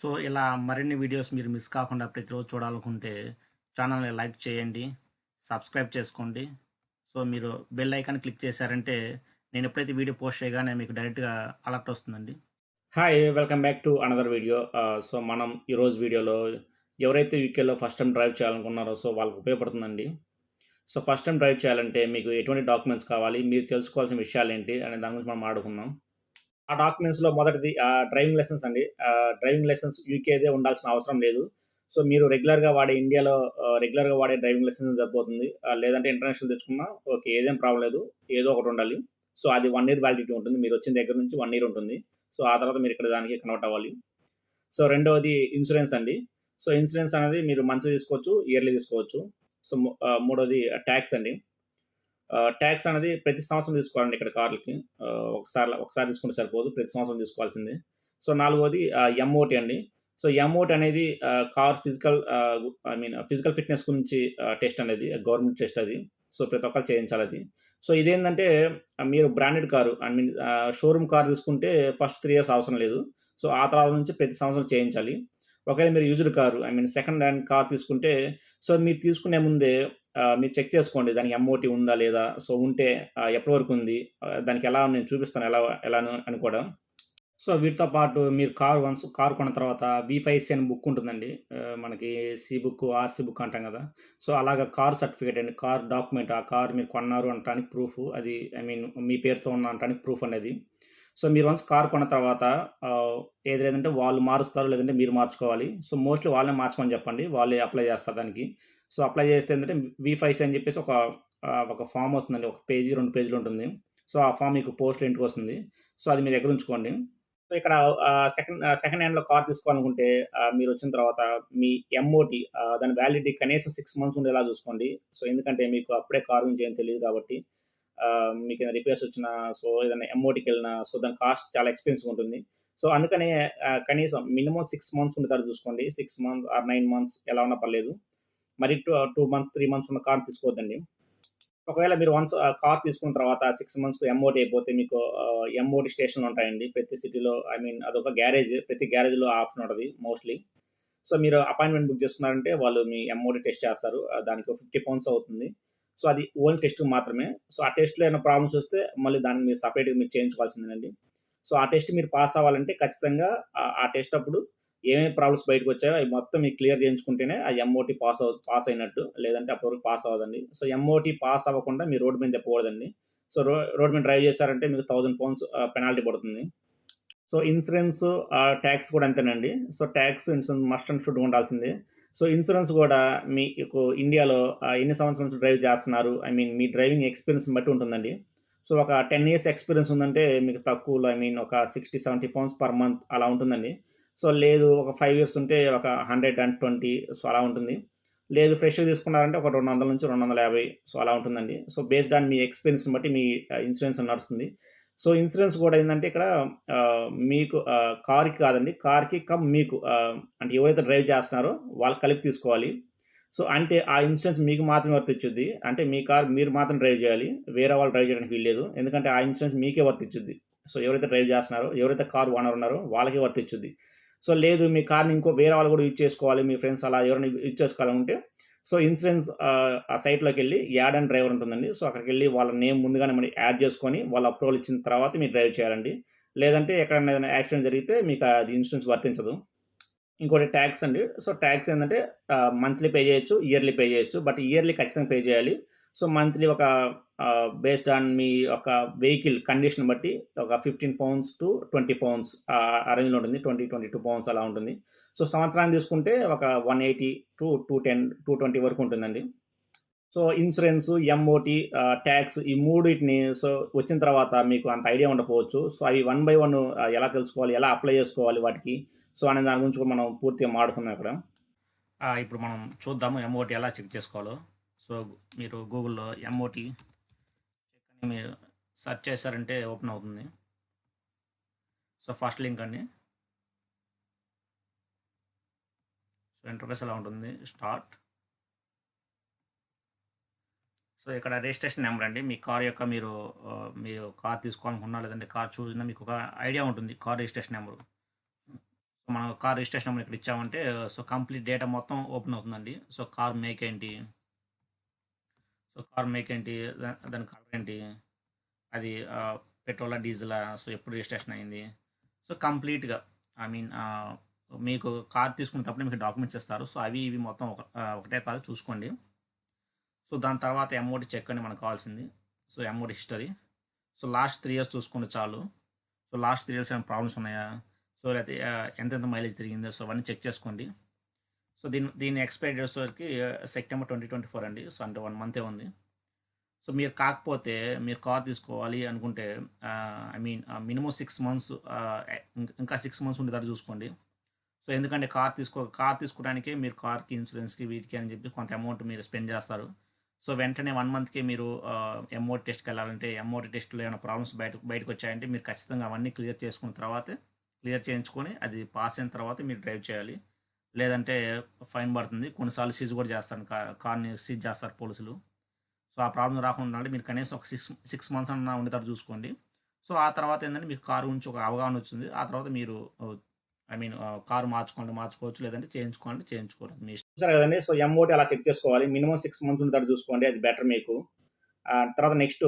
So ఇలా మరిన్ని videos మీరు మిస్ కాకుండా ప్రతిరోజు చూడాలనుకుంటే ఛానల్ని లైక్ చేయండి సబ్స్క్రైబ్ చేసుకోండి. సో మీరు బెల్ ఐకాన్ క్లిక్ చేశారంటే నేను ఎప్పుడైతే వీడియో పోస్ట్ చేయగానే మీకు డైరెక్ట్గా అలర్ట్ వస్తుందండి. Hi welcome back to another video so మనం ఈరోజు వీడియోలో ఎవరైతే యూకేలో ఫస్ట్ టైం డ్రైవ్ చేయాలనుకున్నారో సో వాళ్ళకి ఉపయోగపడుతుందండి. సో ఫస్ట్ టైం డ్రైవ్ చేయాలంటే మీకు ఎటువంటి డాక్యుమెంట్స్ కావాలి మీరు తెలుసుకోవాల్సిన విషయాలు ఏంటి అనే దాని గురించి మనం ఆడుకుందాం. ఆ డాక్యుమెంట్స్లో మొదటిది డ్రైవింగ్ లైసెన్స్ అండి. డ్రైవింగ్ లైసెన్స్ యూకేదే ఉండాల్సిన అవసరం లేదు. సో మీరు రెగ్యులర్గా వాడే ఇండియాలో రెగ్యులర్గా వాడే డ్రైవింగ్ లైసెన్స్ సరిపోతుంది లేదంటే ఇంటర్నేషనల్ తెచ్చుకున్నా ఓకే ఏదేం ప్రాబ్లం లేదు. ఏదో ఒకటి ఉండాలి. సో అది వన్ ఇయర్ వ్యాలిడిటీ ఉంటుంది. మీరు వచ్చిన దగ్గర నుంచి వన్ ఇయర్ ఉంటుంది. సో ఆ తర్వాత మీరు ఇక్కడ దానికి కన్వర్ట్ అవ్వాలి. సో రెండవది ఇన్సూరెన్స్ అండి. సో ఇన్సూరెన్స్ అనేది మీరు మంత్లీ తీసుకోవచ్చు ఇయర్లీ తీసుకోవచ్చు. సో మూడవది ట్యాక్స్ అండి. ట్యాక్స్ అనేది ప్రతి సంవత్సరం తీసుకోవాలండి ఇక్కడ కార్లకి. ఒకసారి ఒకసారి తీసుకుంటే సరిపోదు ప్రతి సంవత్సరం తీసుకోవాల్సింది. సో నాలుగోది ఎంఓటి అండి. సో ఎంఓటి అనేది car physical I mean physical fitness గురించి టెస్ట్ అనేది గవర్నమెంట్ టెస్ట్ అది. సో ప్రతి ఒక్కరు చేయించాలి అది. సో ఇదేంటంటే మీరు branded car I mean showroom car తీసుకుంటే ఫస్ట్ త్రీ ఇయర్స్ అవసరం లేదు. సో ఆ తర్వాత నుంచి ప్రతి సంవత్సరం చేయించాలి. ఒకవేళ మీరు used car I mean second hand car తీసుకుంటే సో మీరు తీసుకునే ముందే మీరు చెక్ చేసుకోండి దానికి ఎంఓటీ ఉందా లేదా? సో ఉంటే ఎప్పటి వరకు ఉంది? దానికి ఎలా నేను చూపిస్తాను ఎలా ఎలా అని కూడా. సో వీటితో పాటు మీరు కార్ వన్స్ కార్ కొన్న తర్వాత బీఫైసి అని బుక్ ఉంటుందండి. మనకి సి బుక్ ఆర్సీ బుక్ అంటాం కదా. సో అలాగా కార్ సర్టిఫికేట్ అండి కార్ డాక్యుమెంట్ ఆ కార్ మీరు కొన్నారు అనటానికి ప్రూఫ్ అది ఐ మీన్ మీ పేరుతో ఉన్న అనటానికి ప్రూఫ్ అనేది. సో మీరు వన్స్ కార్ కొన్న తర్వాత ఏది లేదంటే వాళ్ళు మారుస్తారు లేదంటే మీరు మార్చుకోవాలి. సో మోస్ట్లీ వాళ్ళే మార్చుకొని చెప్పండి. వాళ్ళే అప్లై చేస్తారు దానికి. సో అప్లై చేస్తే ఏంటంటే వి ఫైవ్ అని చెప్పేసి ఒక ఒక ఫామ్ వస్తుందండి. ఒక పేజీ రెండు పేజీలు ఉంటుంది. సో ఆ ఫామ్ మీకు పోస్ట్లో ఇంటికి వస్తుంది. సో అది మీ దగ్గర ఉంచుకోండి. సో ఇక్కడ సెకండ్ సెకండ్ హ్యాండ్లో కార్ తీసుకోవాలనుకుంటే మీరు వచ్చిన తర్వాత మీ ఎంఓటి దాని వ్యాలిడిటీ కనీసం సిక్స్ మంత్స్ ఉండేలా చూసుకోండి. సో ఎందుకంటే మీకు అప్పుడే కార్ గురించి ఏం తెలియదు కాబట్టి. మీకు ఏదైనా రిపేర్స్ వచ్చినా సో ఏదైనా ఎంఓటీకి వెళ్ళినా సో దాని కాస్ట్ చాలా ఎక్స్పెన్సివ్ ఉంటుంది. సో అందుకనే కనీసం మినిమం సిక్స్ మంత్స్ ఉండేటట్టు చూసుకోండి. Six months or nine months ఎలా ఉన్నా పర్లేదు. మరి two two months three months ఉన్న కార్ తీసుకోవద్దండి. ఒకవేళ మీరు వన్స్ కార్ తీసుకున్న తర్వాత సిక్స్ మంత్స్కి ఎంఓటి అయిపోతే మీకు ఎంఓటి స్టేషన్లు ఉంటాయండి. ప్రతి సిటీలో ఐ మీన్ అదొక గ్యారేజ్ ప్రతి గ్యారేజ్లో ఆప్షన్ ఉంటుంది మోస్ట్లీ సో మీరు అపాయింట్మెంట్ బుక్ చేసుకున్నారంటే వాళ్ళు మీ ఎంఓటి టెస్ట్ చేస్తారు. దానికి ఫిఫ్టీ పౌండ్స్ అవుతుంది. సో అది ఓన్ టెస్ట్ మాత్రమే. సో ఆ టెస్ట్లో ఏమైనా ప్రాబ్లమ్స్ వస్తే మళ్ళీ దాన్ని మీరు సపరేట్గా మీరు చేయించుకోవాల్సిందేనండి. సో ఆ టెస్ట్ మీరు పాస్ అవ్వాలంటే ఖచ్చితంగా ఆ- ఆ టెస్ట్ అప్పుడు ఏమేమి ప్రాబ్లమ్స్ బయటకు వచ్చాయో అవి మొత్తం మీకు క్లియర్ చేయించుకుంటేనే ఆ ఎంఓటీ పాస్ అవు పాస్ అయినట్టు లేదంటే అప్పటివరకు పాస్ అవ్వదండి. సో ఎంఓటీ పాస్ అవ్వకుండా మీరు రోడ్ మీద చెప్పకూడదండి. సో రో రోడ్ మీద డ్రైవ్ చేశారంటే మీకు థౌజండ్ పౌండ్స్ పెనాల్టీ పడుతుంది. సో ఇన్సూరెన్స్ ట్యాక్స్ కూడా అంతేనండి. So tax insurance must and should ఉండాల్సిందే. సో ఇన్సూరెన్స్ కూడా మీకు ఇండియాలో ఆ, ఎన్ని సంవత్సరాల నుంచి డ్రైవ్ చేస్తున్నారు? ఐ మీన్ మీ డ్రైవింగ్ ఎక్స్పీరియన్స్ బట్టి ఉంటుందండి. సో ఒక టెన్ ఇయర్స్ ఎక్స్పీరియన్స్ ఉందంటే మీకు తక్కువలో ఐ మీన్ ఒక sixty seventy pounds per month అలా ఉంటుందండి. సో లేదు ఒక ఫైవ్ ఇయర్స్ ఉంటే ఒక హండ్రెడ్ అండ్ ట్వంటీ సో అలా ఉంటుంది. లేదు ఫ్రెష్గా తీసుకున్నారంటే ఒక రెండు వందల నుంచి రెండు వందల యాభై సో అలా ఉంటుందండి. సో బేస్డ్ ఆన్ మీ ఎక్స్పీరియన్స్ బట్టి మీ ఇన్సూరెన్స్ నడుస్తుంది. సో ఇన్సూరెన్స్ కూడా ఏంటంటే ఇక్కడ మీకు కార్కి కాదండి కార్కి కమ్ మీకు అంటే ఎవరైతే డ్రైవ్ చేస్తున్నారో వాళ్ళు కలిపి తీసుకోవాలి. సో అంటే ఆ ఇన్సూరెన్స్ మీకు మాత్రమే వర్తించుద్ది. అంటే మీ కార్ మీరు మాత్రం డ్రైవ్ చేయాలి. వేరే వాళ్ళు డ్రైవ్ చేయడానికి వీల్లేదు. ఎందుకంటే ఆ ఇన్సూరెన్స్ మీకే వర్తించుద్ది. సో ఎవరైతే డ్రైవ్ చేస్తున్నారో ఎవరైతే కార్ ఓనర్ ఉన్నారో వాళ్ళకే వర్తించుద్ది. సో లేదు మీ కార్ని ఇంకో వేరే వాళ్ళు కూడా యూజ్ చేసుకోవాలి. మీ ఫ్రెండ్స్ అలా ఎవరైనా యూజ్ చేసుకోవాలంటే సో ఇన్సూరెన్స్ ఆ, సైట్లోకి వెళ్ళి యాడ్ అండ్ డ్రైవర్ ఉంటుందండి. సో అక్కడికి వెళ్ళి వాళ్ళ నేమ్ ముందుగానే మనం యాడ్ చేసుకొని వాళ్ళ అప్రూవల్ ఇచ్చిన తర్వాత మీరు డ్రైవ్ చేయాలండి. లేదంటే ఎక్కడైనా ఏదైనా యాక్సిడెంట్ జరిగితే మీకు అది ఇన్సూరెన్స్ వర్తించదు. ఇంకోటి ట్యాక్స్ అండి. సో ట్యాక్స్ ఏంటంటే మంత్లీ పే చేయొచ్చు ఇయర్లీ పే చేయొచ్చు. బట్ ఇయర్లీ ఖచ్చితంగా పే చేయాలి. సో మంత్లీ ఒక బేస్డ్ ఆన్ మీ ఒక వెహికల్ కండిషన్ బట్టి ఒక fifteen pounds to twenty pounds ఆ రేంజ్లో ఉంటుంది. ట్వంటీ ట్వంటీ టూ పౌండ్స్ అలా ఉంటుంది. సో సంవత్సరానికి తీసుకుంటే ఒక one eighty to two ten two twenty వరకు ఉంటుందండి. సో ఇన్సూరెన్స్ ఎంఓటి ట్యాక్స్ ఈ మూడింటిని సో వచ్చిన తర్వాత మీకు అంత ఐడియా ఉండకపోవచ్చు. సో అవి వన్ బై వన్ ఎలా తెలుసుకోవాలి ఎలా అప్లై చేసుకోవాలి వాటికి? సో అనే దాని గురించి కూడా మనం పూర్తిగా మాడుకున్నాం ఇక్కడ. ఇప్పుడు మనం చూద్దాము ఎంఓటి ఎలా చెక్ చేసుకోవాలో. సో మీరు గూగుల్లో ఎంఓటి చెక్ అని మీరు సెర్చ్ చేశారంటే ఓపెన్ అవుతుంది. సో ఫస్ట్ లింక్ అండి. సో ఇంటర్ఫేస్ ఎలా ఉంటుంది? స్టార్ట్ సో ఇక్కడ రిజిస్ట్రేషన్ నెంబర్ అండి. మీ కార్ యొక్క మీరు మీరు కార్ తీసుకోవాలనుకున్నా లేదంటే కార్ చూసినా మీకు ఒక ఐడియా ఉంటుంది కార్ రిజిస్ట్రేషన్ నెంబర్ మనం కార్ రిజిస్ట్రేషన్ నెంబర్ ఇక్కడ ఇచ్చామంటే సో కంప్లీట్ డేటా మొత్తం ఓపెన్ అవుతుందండి. సో కార్ మేక్ ఏంటి? సో కార్ మేక్ ఏంటి? దా- దాని కలర్ ఏంటి? అది పెట్రోలా డీజిలా? సో ఎప్పుడు రిజిస్ట్రేషన్ అయింది? సో కంప్లీట్గా ఐ మీన్ మీకు కార్ తీసుకునేటప్పుడు మీకు డాక్యుమెంట్స్ ఇస్తారు. సో అవి ఇవి మొత్తం ఒక ఒకటే కాదు చూసుకోండి. సో దాని తర్వాత అమౌంట్ చెక్ అని మనకు కావాల్సింది. So amount history so last three years చూసుకుంటే చాలు. సో లాస్ట్ త్రీ ఇయర్స్ ఏమైనా ప్రాబ్లమ్స్ ఉన్నాయా? సో లేకపోతే ఎంతెంత మైలేజ్ తిరిగిందో? సో అవన్నీ చెక్ చేసుకోండి. సో దీని దీని ఎక్స్పైరీ డేట్స్ వరకు సెప్టెంబర్ ట్వంటీ ట్వంటీ ఫోర్ అండి. సో అంటే వన్ మంతే ఉంది. సో మీరు కాకపోతే మీరు కార్ తీసుకోవాలి అనుకుంటే I mean minimum six months ఇంకా సిక్స్ మంత్స్ ఉండేటట్టు చూసుకోండి. సో ఎందుకంటే కార్ తీసుకో కార్ తీసుకోవడానికి మీరు కార్కి ఇన్సూరెన్స్కి వీటికి అని చెప్పి కొంత అమౌంట్ మీరు స్పెండ్ చేస్తారు. సో వెంటనే వన్ మంత్కి మీరు ఎంఓటి టెస్ట్కి వెళ్ళాలంటే ఎంఓటి టెస్ట్లో ఏమైనా ప్రాబ్లమ్స్ బయట బయటకు వచ్చాయంటే మీరు ఖచ్చితంగా అవన్నీ క్లియర్ చేసుకున్న తర్వాతే క్లియర్ చేయించుకొని అది పాస్ అయిన తర్వాత మీరు డ్రైవ్ చేయాలి. లేదంటే ఫైన్ పడుతుంది. కొన్నిసార్లు సీజ్ కూడా చేస్తారు కార్ని సీజ్ చేస్తారు పోలీసులు. సో ఆ ప్రాబ్లం రాకుండా ఉండాలి మీరు కనీసం ఒక సిక్స్ సిక్స్ మంత్స్ అన్న ఉండేటట్టు చూసుకోండి. సో ఆ తర్వాత ఏంటంటే మీకు కారు గురించి ఒక అవగాహన వచ్చింది. ఆ తర్వాత మీరు ఐ మీన్ కారు మార్చుకోండి మార్చుకోవచ్చు. లేదంటే చేయించుకోండి చేయించుకోరు. మీ ఇష్టం. కదండి. సో ఎంఓటి అలా చెక్ చేసుకోవాలి. మినిమం సిక్స్ మంత్స్ ఉండేటట్టు చూసుకోండి. అది బెటర్ మీకు. తర్వాత నెక్స్ట్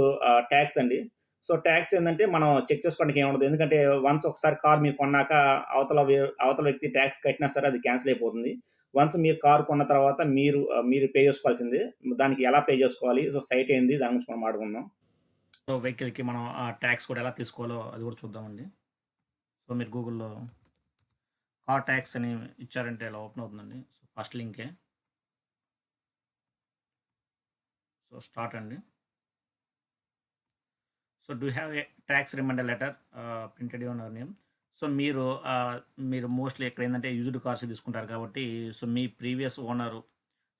ట్యాక్స్ అండి. సో ట్యాక్స్ ఏంటంటే మనం చెక్ చేసుకోవడానికి ఏముండదు. ఎందుకంటే వన్స్ ఒకసారి కార్ మీరు కొన్నాక అవతల అవతల వ్యక్తి ట్యాక్స్ కట్టినా సరే అది క్యాన్సిల్ అయిపోతుంది. వన్స్ మీరు కార్ కొన్న తర్వాత మీరు మీరు పే చేసుకోవాల్సింది. దానికి ఎలా పే చేసుకోవాలి? సో సైట్ ఏంది? దాని గురించి మనం మాట్లాడుకుందాం సో వెహికల్కి మనం ఆ ట్యాక్స్ కూడా ఎలా తీసుకోవాలో అది కూడా చూద్దామండి. సో మీరు గూగుల్లో కార్ ట్యాక్స్ అని ఇచ్చారంటే ఇలా ఓపెన్ అవుతుందండి. సో ఫస్ట్ లింకే. సో స్టార్ట్ అండి. So do have a tax reminder letter printed owner name so మీరు uh, మీరు మోస్ట్లీ ఇక్కడ ఏంటంటే యూజ్డ్ కార్స్ తీసుకుంటారు కాబట్టి సో మీ ప్రీవియస్ ఓనరు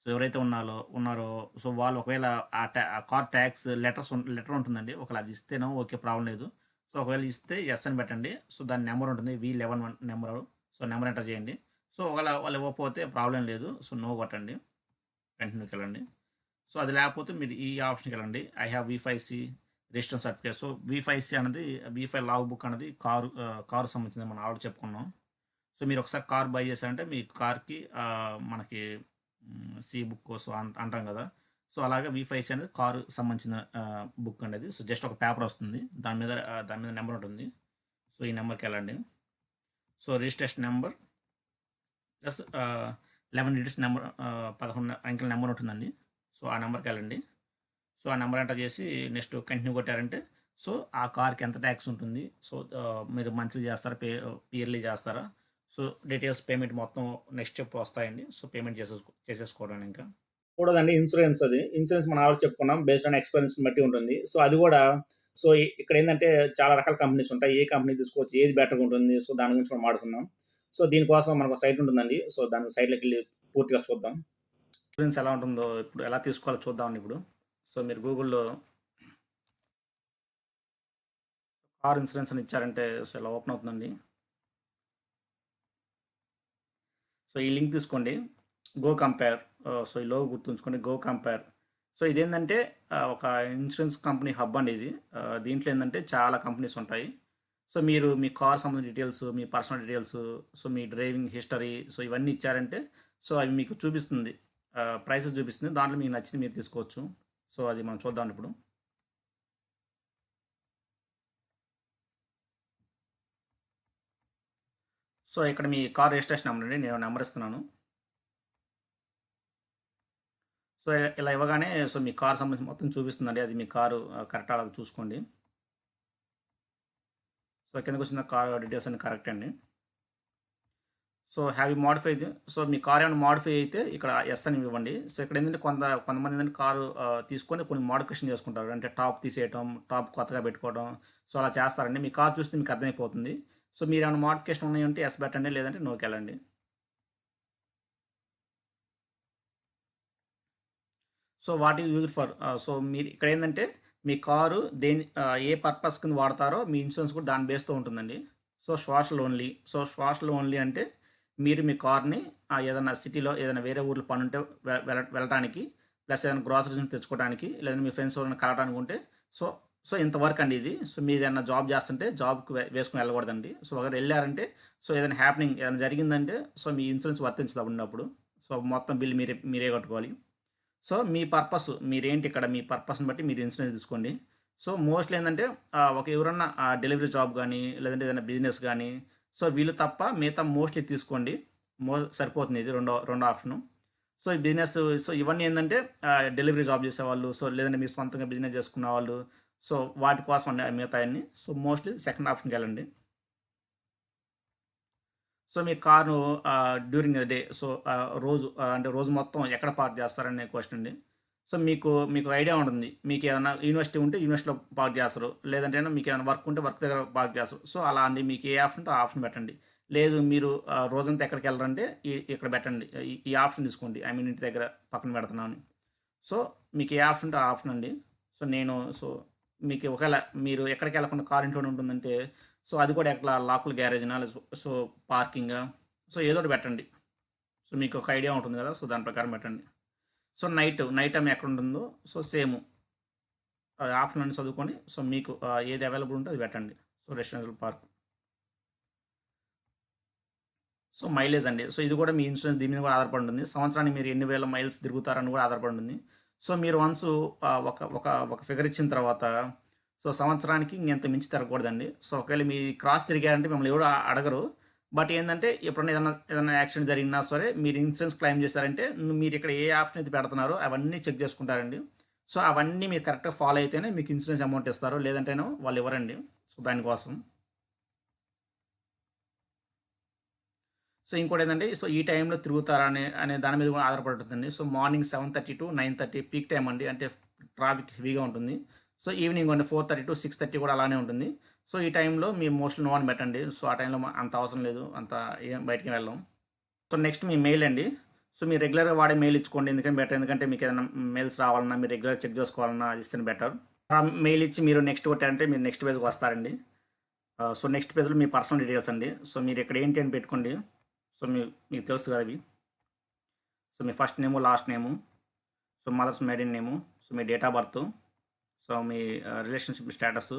సో ఎవరైతే ఉన్నారో ఉన్నారో సో వాళ్ళు ఒకవేళ ఆ ట్యా ఆ కార్ ట్యాక్స్ లెటర్స్ లెటర్ ఉంటుందండి ఒకవేళ అది ఇస్తేనో ఓకే ప్రాబ్లం లేదు. సో ఒకవేళ ఇస్తే ఎస్ అని పెట్టండి. సో దాని నెంబర్ ఉంటుంది V eleven one number. So number enter చేయండి. సో ఒకవేళ వాళ్ళు ఇవ్వకపోతే ప్రాబ్లం లేదు. సో నో కొట్టండి. వెంటనే వెళ్ళండి సో అది లేకపోతే మీరు ఈ ఆప్షన్కి వెళ్ళండి. I have V five C register certificate so V five C అనేది విఫై లాగ్ బుక్ అనేది కారు కారు సంబంధించింది మనం ఆల్రెడీ చెప్పుకున్నాం. సో మీరు ఒకసారి కార్ బై చేశారంటే మీ కార్కి మనకి సి బుక్ కోసం అం- అంటాం కదా. సో అలాగే వి అనేది కారు సంబంధించిన బుక్ అనేది. సో జస్ట్ ఒక పేపర్ వస్తుంది. దాని మీద దాని మీద నెంబర్ ఉంటుంది. సో ఈ నెంబర్కి వెళ్ళండి. So registration number plus eleven digits number పదకొండు అంకెల నెంబర్ ఉంటుందండి. సో ఆ నెంబర్కి వెళ్ళండి. సో ఆ నెంబర్ ఎంటర్ చేసి నెక్స్ట్ కంటిన్యూ కొట్టారంటే సో ఆ కార్కి ఎంత ట్యాక్స్ ఉంటుంది సో మీరు మంత్లీ చేస్తారా పే ఇయర్లీ చేస్తారా సో డీటెయిల్స్ పేమెంట్ మొత్తం నెక్స్ట్ చెప్పు వస్తాయండి సో పేమెంట్ చేసేసుకో చేసేసుకోవడం ఇంకా. కూడదండి ఇన్సూరెన్స్ అది. ఇన్సూరెన్స్ మనం ఆల్రెడీ చెప్పుకున్నాం బేస్డ్ ఆన్ ఎక్స్పీరియన్స్ బట్టి ఉంటుంది. సో అది కూడా సో ఇక్కడ ఏంటంటే చాలా రకాల కంపెనీస్ ఉంటాయి. ఏ కంపెనీ తీసుకోవచ్చు ఏది బెటర్గా ఉంటుంది సో దాని గురించి మనం మాట్లాడుకుందాం. సో దీనికోసం మనకు సైట్ ఉంటుందండి. సో దాని సైట్లోకి వెళ్ళి పూర్తిగా చూద్దాం. ఇన్సూరెన్స్ ఎలా ఉంటుందో ఇప్పుడు ఎలా తీసుకోవాలో చూద్దామండి ఇప్పుడు. సో మీరు గూగుల్లో కార్ ఇన్సూరెన్స్ అని ఇచ్చారంటే సో ఇలా ఓపెన్ అవుతుందండి. సో ఈ లింక్ తీసుకోండి. గో కంపేర్ సో ఈ లోగో గుర్తుంచుకోండి. Go compare. సో ఇదేంటంటే ఒక ఇన్సూరెన్స్ కంపెనీ హబ్ అండి ఇది. దీంట్లో ఏంటంటే చాలా కంపెనీస్ ఉంటాయి. సో మీరు మీ కార్ సంబంధించిన డీటెయిల్స్ మీ పర్సనల్ డీటెయిల్స్ సో మీ డ్రైవింగ్ హిస్టరీ సో ఇవన్నీ ఇచ్చారంటే సో అవి మీకు చూపిస్తుంది. ప్రైసెస్ చూపిస్తుంది. దాంట్లో మీకు నచ్చింది మీరు తీసుకోవచ్చు. సో అది మనం చూద్దాం ఇప్పుడు. సో ఇక్కడ మీ కార్ రిజిస్ట్రేషన్ నెంబర్ అండి నేను నెంబర్ ఇస్తున్నాను సో ఇలా ఇవ్వగానే సో మీ కార్ సంబంధించి మొత్తం చూపిస్తుందండి అది మీ కారు కరెక్ట్ అలా చూసుకోండి. సో కిందకు వచ్చిన కార్ డీటెయిల్స్ అన్ని కరెక్ట్ అండి. So have you modify so me car ఏమైనా మాడిఫై అయితే ఇక్కడ ఎస్ అని ఇవ్వండి. సో ఇక్కడ ఏంటంటే కొంత కొంతమంది ఏంటంటే కారు తీసుకొని కొన్ని మోడిఫికేషన్ చేసుకుంటారు. అంటే టాప్ తీసేయటం టాప్ కొత్తగా పెట్టుకోవడం సో అలా చేస్తారండి. మీ కార్ చూస్తే మీకు అర్థమైపోతుంది. సో మీరు ఏమైనా మోడిఫికేషన్ ఉన్నాయంటే ఎస్ పెట్టండి లేదంటే నోకెళ్ళండి so what is use for so మీరు ఇక్కడ ఏంటంటే మీ కారు దేని ఏ పర్పస్ కింద వాడతారో మీ ఇన్సూరెన్స్ కూడా దాని బేస్తో ఉంటుందండి. So social only so social only అంటే మీరు మీ కార్ని ఆ, ఏదైనా సిటీలో ఏదైనా వేరే ఊర్లో పని ఉంటే వెళ్ళ వెళ్ళటానికి ప్లస్ ఏదైనా గ్రాసరీస్ తెచ్చుకోవడానికి లేదంటే మీ ఫ్రెండ్స్ ఎవరైనా కలవడానికి ఉంటే సో సో ఇంతవరకు అండి ఇది. సో మీరు ఏదైనా జాబ్ చేస్తుంటే జాబ్కి వే- వేసుకుని వెళ్ళకూడదండి. సో ఒకరు వెళ్ళారంటే సో ఏదైనా హ్యాపెనింగ్ ఏదైనా జరిగిందంటే సో మీ ఇన్సూరెన్స్ వర్తించదు ఉన్నప్పుడు సో మొత్తం బిల్ మీరే మీరే కట్టుకోవాలి. సో మీ పర్పస్ మీరేంటి ఇక్కడ మీ పర్పస్ని బట్టి మీరు ఇన్సూరెన్స్ తీసుకోండి. సో మోస్ట్లీ ఏంటంటే ఒక ఎవరన్నా డెలివరీ జాబ్ కానీ లేదంటే ఏదైనా బిజినెస్ కానీ సో వీళ్ళు తప్ప మిగతా మోస్ట్లీ తీసుకోండి. మో సరిపోతుంది ఇది రెండో రెండో ఆప్షను. సో ఈ బిజినెస్ సో ఇవన్నీ ఏంటంటే డెలివరీ జాబ్ చేసేవాళ్ళు సో లేదంటే మీ సొంతంగా బిజినెస్ చేసుకున్న వాళ్ళు సో వాటి కోసం మిగతా అన్ని సో మోస్ట్లీ సెకండ్ ఆప్షన్కి వెళ్ళండి. So me car during the day so రోజు అంటే రోజు మొత్తం ఎక్కడ పార్క్ చేస్తారనే క్వశ్చన్ అండి. సో మీకు మీకు ఐడియా ఉంటుంది. మీకు ఏమైనా యూనివర్సిటీ ఉంటే యూనివర్సిటీలో పార్క్ చేస్తారు. లేదంటే మీకు ఏమైనా వర్క్ ఉంటే వర్క్ దగ్గర పార్క్ చేస్తారు. సో అలా అండి మీకు ఏ ఆప్షన్ ఉంటే ఆ ఆప్షన్ పెట్టండి. లేదు మీరు రోజంతా ఎక్కడికి వెళ్ళారంటే ఈ- ఇక్కడ పెట్టండి. ఈ- ఆప్షన్ తీసుకోండి. ఐ మీన్ ఇంటి దగ్గర పక్కన పెడుతున్నాను సో మీకు ఏ ఆప్షన్ ఉంటే ఆ ఆప్షన్ అండి. సో నేను సో మీకు ఒకవేళ మీరు ఎక్కడికి వెళ్ళకుండా కార్ ఇంట్లోనే ఉంటుందంటే సో అది కూడా ఎట్లా లాకుల గ్యారేజ్నా? So parking? సో ఏదో ఒకటి పెట్టండి. సో మీకు ఒక ఐడియా ఉంటుంది కదా సో దాని ప్రకారం పెట్టండి. సో నైట్ నైట్ టైం ఎక్కడ ఉంటుందో సో సేమ్. ఆఫ్టర్నూన్ చదువుకొని సో మీకు ఏది అవైలబుల్ ఉంటే అది పెట్టండి. So residential park. So mileage అండి. సో ఇది కూడా మీ ఇన్సూరెన్స్ దీని మీద కూడా ఆధారపడి ఉంటుంది. సంవత్సరానికి మీరు ఎన్ని వేల మైల్స్ తిరుగుతారని కూడా ఆధారపడి ఉంటుంది. సో మీరు వన్స్ ఒక ఒక ఒక ఫిగర్ ఇచ్చిన తర్వాత సో సంవత్సరానికి ఇంకెంత మించి తిరగకూడదండి. సో ఒకవేళ మీ క్రాస్ తిరిగారంటే మిమ్మల్ని ఎవరు అడగరు. బట్ ఏంటంటే ఎప్పుడైనా ఏదైనా ఏదైనా యాక్సిడెంట్ జరిగినా సరే మీరు ఇన్సూరెన్స్ క్లెయిమ్ చేస్తారంటే మీరు ఇక్కడ ఏ ఆప్షన్ అయితే పెడుతున్నారో అవన్నీ చెక్ చేసుకుంటారండి. సో అవన్నీ మీరు కరెక్ట్గా ఫాలో అయితేనే మీకు ఇన్సూరెన్స్ అమౌంట్ ఇస్తారు లేదంటేనో వాళ్ళు ఇవ్వరండి. సో దానికోసం. సో ఇంకోటి ఏంటంటే సో ఈ టైంలో తిరుగుతారా అనే అనే దాని మీద కూడా ఆధారపడుతుంది so morning seven thirty to nine thirty peak time అండి. అంటే ట్రాఫిక్ హెవీగా ఉంటుంది. సో ఈవినింగ్ అంటే four thirty to six thirty కూడా అలానే ఉంటుంది. సో ఈ టైంలో మీ మోస్ట్లీ నో అని పెట్టండి. సో ఆ టైంలో అంత అవసరం లేదు. అంత ఏం బయటికి వెళ్ళాం. సో నెక్స్ట్ మీ మెయిల్ అండి. సో మీరు రెగ్యులర్గా వాడే మెయిల్ ఇచ్చుకోండి. ఎందుకంటే బెటర్? ఎందుకంటే మీకు ఏదైనా మెయిల్స్ రావాలన్నా మీరు రెగ్యులర్ చెక్ చేసుకోవాలన్నా ఇస్తేనే ఇస్తే బెటర్. ఆ మెయిల్ ఇచ్చి మీరు నెక్స్ట్ కొట్టారంటే మీరు నెక్స్ట్ పేజ్కి వస్తారండి. సో నెక్స్ట్ పేజ్లో మీ పర్సనల్ డీటెయిల్స్ అండి. సో మీరు ఇక్కడ ఏంటి అని పెట్టుకోండి. సో మీ మీకు తెలుసు కదా అవి. So me first name last name. So mother's maiden name. So me date of birth. So me relationship status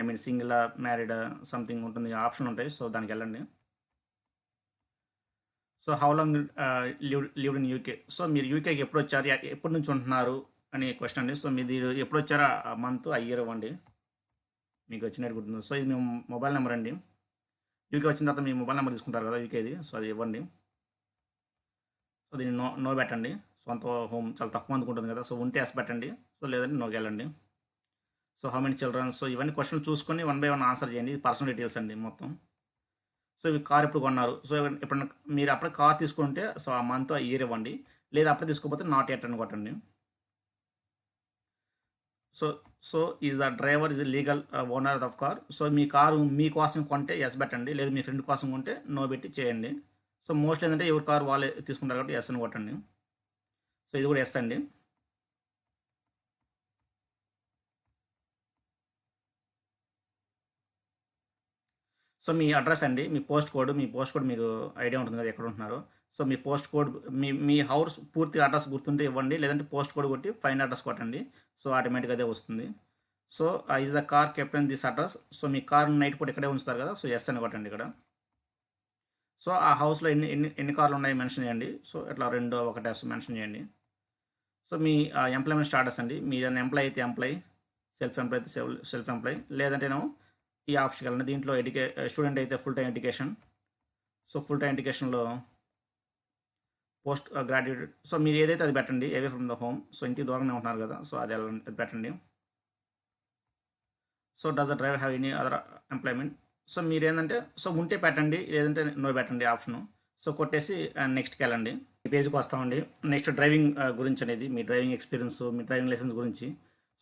I mean single married something ఉంటుంది ఆప్షన్ ఉంటాయి. సో దానికి వెళ్ళండి. So how long live live in UK so మీరు యూకేకి ఎప్పుడు వచ్చారు? ఎప్పటి నుంచి ఉంటున్నారు? అనే క్వశ్చన్ అండి. సో మీరు ఎప్పుడు వచ్చారా? ఆ మంత్ ఆ ఇయర్ ఇవ్వండి. మీకు వచ్చినట్టు గుర్తుంది. సో ఇది మీ మొబైల్ నెంబర్ అండి. యూకే వచ్చిన తర్వాత మీ మొబైల్ నెంబర్ తీసుకుంటారు కదా యూకేది సో అది ఇవ్వండి. సో దీన్ని నో నో పెట్టండి. సొంత హోమ్ చాలా తక్కువ మందికి ఉంటుంది కదా. సో ఉంటే ఎస్ పెట్టండి. సో లేదంటే నోకి వెళ్ళండి. So how many children so ఇవన్నీ క్వశ్చన్లు చూసుకొని వన్ బై వన్ ఆన్సర్ చేయండి. ఇది పర్సనల్ డీటెయిల్స్ అండి మొత్తం. సో ఇవి కార్ ఎప్పుడు కొన్నారు. సో ఎప్పుడన్నా మీరు అప్పుడే కార్ తీసుకుంటే సో ఆ మంత్ ఆ ఇయర్ ఇవ్వండి. లేదా అప్పుడే తీసుకోకపోతే నాట్ ఎట్ అని కొట్టండి. So so is the driver is legal owner of car so me car మీకోసం కొంటే ఎస్ పెట్టండి. లేదా మీ ఫ్రెండ్ కోసం కొంటే నో పెట్టి చేయండి. సో మోస్ట్లీ ఏంటంటే ఎవరి కారు వాళ్ళే తీసుకుంటారు కాబట్టి ఎస్ అని కొట్టండి. సో ఇది కూడా ఎస్ అండి. సో మీ అడ్రస్ అండి మీ పోస్ట్ కోడ్ మీ పోస్ట్ కోడ్ మీకు ఐడియా ఉంటుంది కదా ఎక్కడ ఉంటున్నారు. సో మీ పోస్ట్ కోడ్ మీ మీ హౌస్ పూర్తి అడ్రస్ గుర్తుంటే ఇవ్వండి లేదంటే పోస్ట్ కోడ్ కొట్టి ఫైన్ అడ్రస్ కొట్టండి. సో ఆటోమేటిక్గా అదే వస్తుంది. So is the car kept in this address. So me car night పూట ఇక్కడే ఉంచుతారు కదా సో ఎస్ అని కొట్టండి ఇక్కడ. సో ఆ హౌస్లో ఎన్ని ఎన్ని ఎన్ని కార్లు ఉన్నాయి మెన్షన్ చేయండి. సో ఇట్లా రెండో ఒకటి మెన్షన్ చేయండి. సో మీ ఎంప్లాయ్మెంట్ స్టాటస్ అండి. మీరు ఎంప్లాయ్ అయితే ఎంప్లాయ్ సెల్ఫ్ ఎంప్లాయ్ అయితే సెల్ఫ్ ఎంప్లాయ్. లేదంటేనేమో ఈ ఆప్షన్ వెళ్ళండి. దీంట్లో ఎడ్యుకే స్టూడెంట్ అయితే full time education. So full time ఎడ్యుకేషన్లో పోస్ట్ గ్రాడ్యుయేట్. సో మీరు ఏదైతే అది పెట్టండి ఏవే ఫ్రమ్ ద హోమ్. సో ఇంటికి దూరంగా ఉంటున్నారు కదా. సో అది వెళ్ళండి అది పెట్టండి. So does the driver have any other employment? So మీరు ఏంటంటే సో ఉంటే పెట్టండి లేదంటే నో పెట్టండి ఆప్షను. సో కొట్టేసి నెక్స్ట్కి వెళ్ళండి. ఈ పేజ్కి వస్తామండి. నెక్స్ట్ డ్రైవింగ్ గురించి అనేది మీ డ్రైవింగ్ ఎక్స్పీరియన్స్ మీ డ్రైవింగ్ లైసెన్స్ గురించి.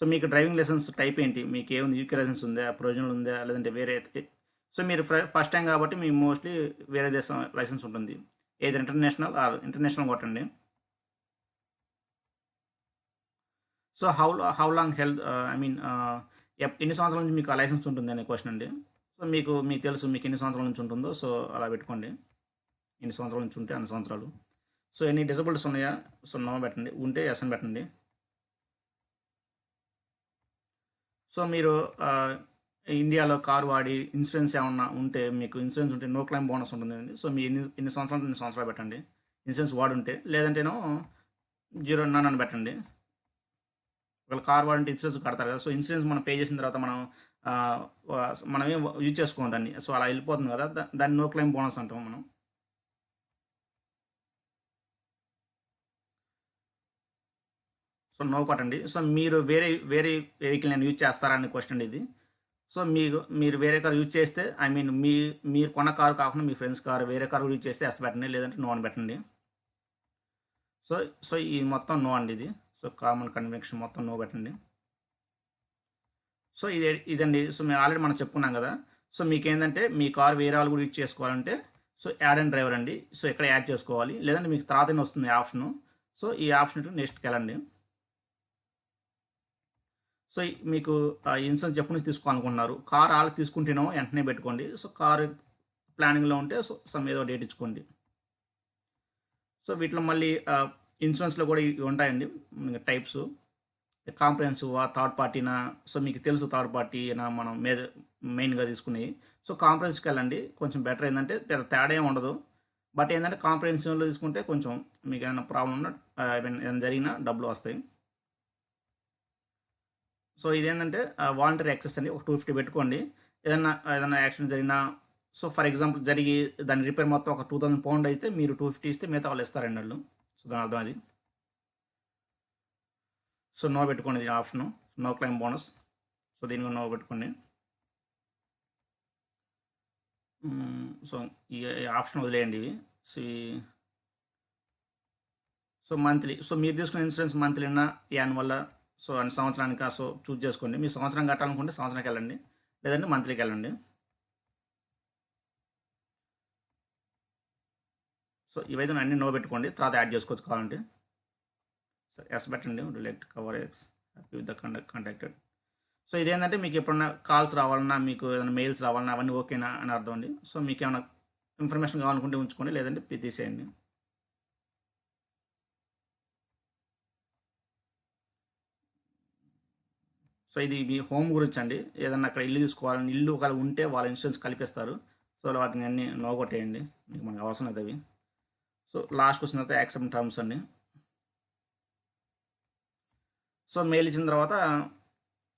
సో మీకు డ్రైవింగ్ లైసెన్స్ టైప్ ఏంటి? మీకు ఏముంది? యూకే లైసెన్స్ ఉందా? ప్రొవిజనల్ ఉందా? లేదంటే వేరే సో మీరు ఫస్ట్ టైం కాబట్టి మీ మోస్ట్లీ వేరే దేశం లైసెన్స్ ఉంటుంది. ఏది ఇంటర్నేషనల్? ఆర్ ఇంటర్నేషనల్ కొట్టండి. So how how long held I mean ఎన్ని సంవత్సరాల నుంచి మీకు ఆ లైసెన్స్ ఉంటుంది అనే క్వశ్చన్ అండి. సో మీకు మీకు తెలుసు మీకు ఎన్ని సంవత్సరాల నుంచి ఉంటుందో సో అలా పెట్టుకోండి. ఎన్ని సంవత్సరాల నుంచి ఉంటే అన్ని సంవత్సరాలు. సో ఎన్ని డిజబిలిటీస్ ఉన్నాయా? సో నో పెట్టండి. ఉంటే ఎస్ఎన్ పెట్టండి. సో మీరు ఇండియాలో కారు వాడి ఇన్సూరెన్స్ ఏమన్నా ఉంటే మీకు ఇన్సూరెన్స్ ఉంటే నో క్లైమ్ బోనస్ ఉంటుందండి సో మీ ఎన్ని ఎన్ని సంవత్సరాలు ఎన్ని సంవత్సరాలు పెట్టండి. ఇన్సూరెన్స్ వాడి ఉంటే లేదంటేనో జీరో నన్ అని పెట్టండి. ఒకవేళ కార్ వాడంటే ఇన్సూరెన్స్ కడతారు కదా. సో ఇన్సూరెన్స్ మనం పే చేసిన తర్వాత మనం మనమే యూజ్ చేసుకోం దాన్ని. సో అలా వెళ్ళిపోతుంది కదా. దాన్ని నో క్లైమ్ బోనస్ అంటాం మనం. సో నో కొట్టండి సో మీరు వేరే వేరే వెహికల్ నేను యూజ్ చేస్తారని క్వశ్చన్ ఇది. సో మీకు మీరు వేరే కార్ యూజ్ చేస్తే ఐ మీన్ మీ మీరు కొన్న కారు కాకుండా మీ ఫ్రెండ్స్ కారు వేరే కారు యూజ్ చేస్తే ఎస్ పెట్టండి లేదంటే నో అని పెట్టండి సో సో ఈ మొత్తం నో అండి ఇది. సో కామన్ కన్వెన్షన్ మొత్తం నో పెట్టండి సో ఇది ఇదండి. సో మేము ఆల్రెడీ మనం చెప్పుకున్నాం కదా. సో మీకు ఏంటంటే మీ కార్ వేరే వాళ్ళు కూడా యూజ్ చేసుకోవాలంటే సో యాడ్ అండ్ డ్రైవర్ అండి. సో ఇక్కడ యాడ్ చేసుకోవాలి? లేదంటే మీకు తర్వాతనే వస్తుంది ఆప్షను. సో ఈ ఆప్షన్ నెక్స్ట్కి వెళ్ళండి సో మీకు ఇన్సూరెన్స్ ఎప్పటి నుంచి తీసుకోవాలనుకుంటున్నారు. కార్ వాళ్ళకి తీసుకుంటేనో వెంటనే పెట్టుకోండి. సో కార్ ప్లానింగ్లో ఉంటే సో సమ్ ఏదో డేట్ ఇచ్చుకోండి. సో వీటిలో మళ్ళీ ఇన్సూరెన్స్లో కూడా ఇవి ఉంటాయండి. టైప్స్. కాంప్రహెన్సివ్ థర్డ్ పార్టీనా? సో మీకు తెలుసు థర్డ్ పార్టీనా? మనం మేజర్ మెయిన్గా తీసుకునేవి. సో కాంప్రహెన్సివ్కి వెళ్ళండి కొంచెం బెటర్ ఏంటంటే పెద్ద తేడా ఏమి ఉండదు. బట్ ఏంటంటే కాంప్రహెన్సివ్లో తీసుకుంటే కొంచెం మీకు ఏమైనా ప్రాబ్లం ఉన్నా ఏదైనా జరిగినా డబ్బులు వస్తాయి. సో ఇదేంటంటే వాలంటరీ యాక్సెస్ అండి ఒక టూ ఫిఫ్టీ పెట్టుకోండి. ఏదైనా ఏదైనా యాక్సిడెంట్ జరిగినా సో ఫర్ ఎగ్జాంపుల్ జరిగి దాని రిపేర్ మొత్తం ఒక టూ థౌసండ్ పౌండ్ అయితే మీరు టూ ఫిఫ్టీ ఇస్తే మిగతా వాళ్ళు ఇస్తారండి వాళ్ళు సో దాని అర్థం అది. సో నో పెట్టుకోండి ఇది option no claim bonus so దీనికి నో పెట్టుకోండి. సో ఈ ఆప్షన్ వదిలేయండి ఇవి. సో ఈ- సో మంత్లీ సో మీరు తీసుకున్న ఇన్సూరెన్స్ మంత్లీనా వల్ల సో అన్ని సంవత్సరానికి సో చూజ్ చేసుకోండి. మీ సంవత్సరం కట్టాలనుకుంటే సంవత్సరానికి వెళ్ళండి. లేదంటే మంత్లీకి వెళ్ళండి. సో ఇవైతే అన్ని నో పెట్టుకోండి. తర్వాత యాడ్ చేసుకోవచ్చు కావాలంటే. సో ఎస్ పెట్టండి. రిలెక్ట్ cover X happy with the conduct contacted so ఇదేంటంటే మీకు ఎప్పుడన్నా కాల్స్ రావాలన్నా మీకు ఏదైనా మెయిల్స్ రావాలన్నా అవన్నీ ఓకేనా అని అర్థం అండి. సో మీకు ఏమైనా ఇన్ఫర్మేషన్ కావాలనుకుంటే ఉంచుకోండి. లేదంటే తీసేయండి. సో ఇది మీ హోమ్ గురించి అండి ఏదన్నా అక్కడ ఇల్లు తీసుకోవాలని ఇల్లు ఒకవేళ ఉంటే వాళ్ళ ఇన్సూరెన్స్ కలిపిస్తారు. సో వాటిని అన్ని నోగొట్టేయండి మీకు మనకు అవసరం లేదు అవి. సో లాస్ట్ వచ్చిన తర్వాత యాక్సెప్ట్ టర్మ్స్ అండి. సో మెయిల్ ఇచ్చిన తర్వాత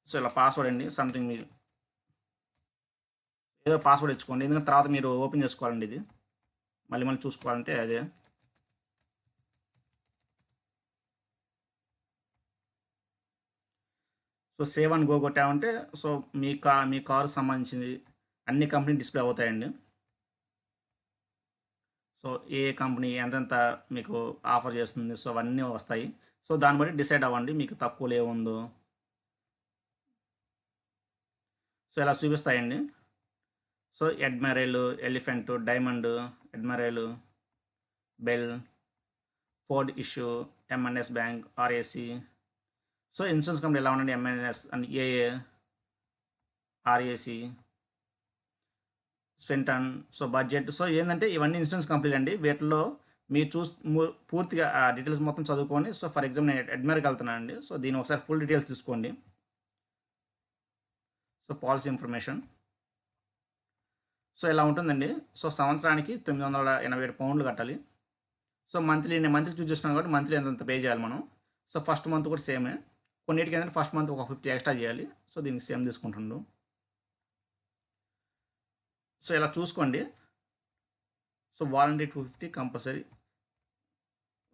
సో ఇలా పాస్వర్డ్ అండి. సంథింగ్ మీరు ఏదో పాస్వర్డ్ ఇచ్చుకోండి. ఎందుకంటే తర్వాత మీరు ఓపెన్ చేసుకోవాలండి ఇది. మళ్ళీ మళ్ళీ చూసుకోవాలంటే అదే. సో సేవ్ అని గో కొట్టామంటే సో మీ కా మీ కారు సంబంధించింది అన్ని కంపెనీ డిస్ప్లే అవుతాయండి. సో ఏ కంపెనీ ఎంతెంత మీకు ఆఫర్ చేస్తుంది సో అవన్నీ వస్తాయి. సో దాన్ని బట్టి డిసైడ్ అవ్వండి మీకు తక్కువలో ఏముందో సో ఇలా చూపిస్తాయండి. So Admiral Elephant Diamond Admiral Bell Ford esure M N S bank RAC so insurance company ఎలా ఉండండి M N S and AA RAC Swinton so budget so ఏంటంటే ఇవన్నీ ఇన్సూరెన్స్ కంపెనీలు అండి. వీటిలో మీరు చూ పూర్తిగా ఆ డీటెయిల్స్ మొత్తం చదువుకొని సో ఫర్ ఎగ్జాంపుల్ నేను అడ్మైర్కి వెళ్తున్నాను అండి సో దీని ఒకసారి ఫుల్ డీటెయిల్స్ తీసుకోండి. సో పాలసీ ఇన్ఫర్మేషన్ సో ఇలా ఉంటుందండి? సో సంవత్సరానికి తొమ్మిది వందల ఎనభై ఏడు పౌండ్లు కట్టాలి. సో మంత్లీ నేను మంత్లీ చూస్ చేస్తున్నాను కాబట్టి మంత్లీ ఎంత పే చేయాలి మనం. సో ఫస్ట్ మంత్ కూడా సేమే కొన్నిటికి ఏంటంటే ఫస్ట్ మంత్ ఒక ఫిఫ్టీ ఎక్స్ట్రా చేయాలి. సో దీనికి సేమ్ తీసుకుంటుండు. సో ఇలా చూసుకోండి. So voluntary two fifty compulsory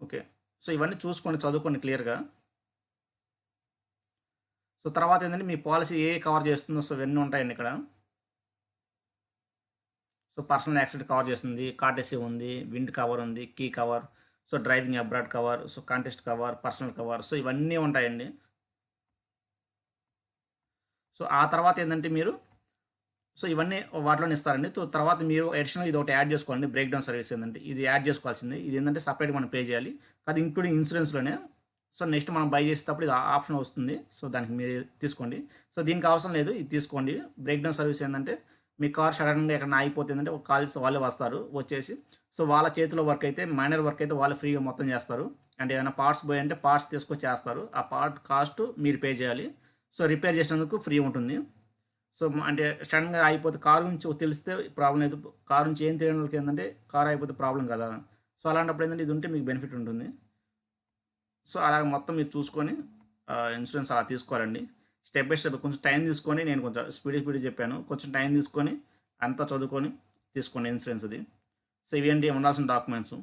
okay so ఇవన్నీ చూసుకోండి చదువుకోండి క్లియర్గా సో తర్వాత ఏంటంటే మీ పాలసీ ఏ కవర్ చేస్తుందో సో ఇవన్నీ ఉంటాయండి ఇక్కడ. సో పర్సనల్ యాక్సిడెంట్ కవర్ చేస్తుంది కార్టెసీ ఉంది విండ్ కవర్ ఉంది key cover so driving abroad cover so contents cover personal cover so ఇవన్నీ ఉంటాయండి. సో ఆ తర్వాత ఏంటంటే మీరు సో ఇవన్నీ వాటిలోనే ఇస్తారండి. సో తర్వాత మీరు అడిషనల్ ఇది ఒకటి యాడ్ చేసుకోవాలండి బ్రేక్ డౌన్ సర్వీస్ ఏంటంటే. ఇది యాడ్ చేసుకోవాల్సింది. ఇది ఏంటంటే సపరేట్గా మనం పే చేయాలి. అది ఇంక్లూడింగ్ ఇన్సూరెన్స్లోనే సో నెక్స్ట్ మనం బై చేసేటప్పుడు ఇది ఆప్షన్ వస్తుంది. సో దానికి మీరు తీసుకోండి. సో దీనికి అవసరం లేదు ఇది తీసుకోండి. బ్రేక్ డౌన్ సర్వీస్ ఏంటంటే మీ కార్ సడన్గా ఎక్కడ ఆగిపోతుందంటే ఒక కాల్ చేస్తే వాళ్ళే వస్తారు వచ్చేసి. సో వాళ్ళ చేతిలో వర్క్ అయితే మైనర్ వర్క్ అయితే వాళ్ళు ఫ్రీగా మొత్తం చేస్తారు. అంటే ఏదైనా పార్ట్స్ పోయి అంటే పార్ట్స్ తీసుకొచ్చి చేస్తారు ఆ పార్ట్ కాస్ట్ మీరు పే చేయాలి. సో రిపేర్ చేసినందుకు ఫ్రీ ఉంటుంది. సో అంటే సడన్గా అయిపోతే కారు నుంచి తెలిస్తే ప్రాబ్లం అయితే కారు నుంచి ఏం తెలియని వాళ్ళకి ఏంటంటే కారు అయిపోతే ప్రాబ్లం కదా. సో అలాంటప్పుడు ఏంటంటే ఇది ఉంటే మీకు బెనిఫిట్ ఉంటుంది. సో అలా మొత్తం మీరు చూసుకొని ఇన్సూరెన్స్ అలా తీసుకోవాలండి. స్టెప్ బై స్టెప్ కొంచెం టైం తీసుకొని నేను కొంచెం స్పీడ్ స్పీడ్ చెప్పాను. కొంచెం టైం తీసుకొని అంతా చదువుకొని తీసుకోండి ఇన్సూరెన్స్ అది. సో ఇవేంటి ఉండాల్సిన డాక్యుమెంట్స్.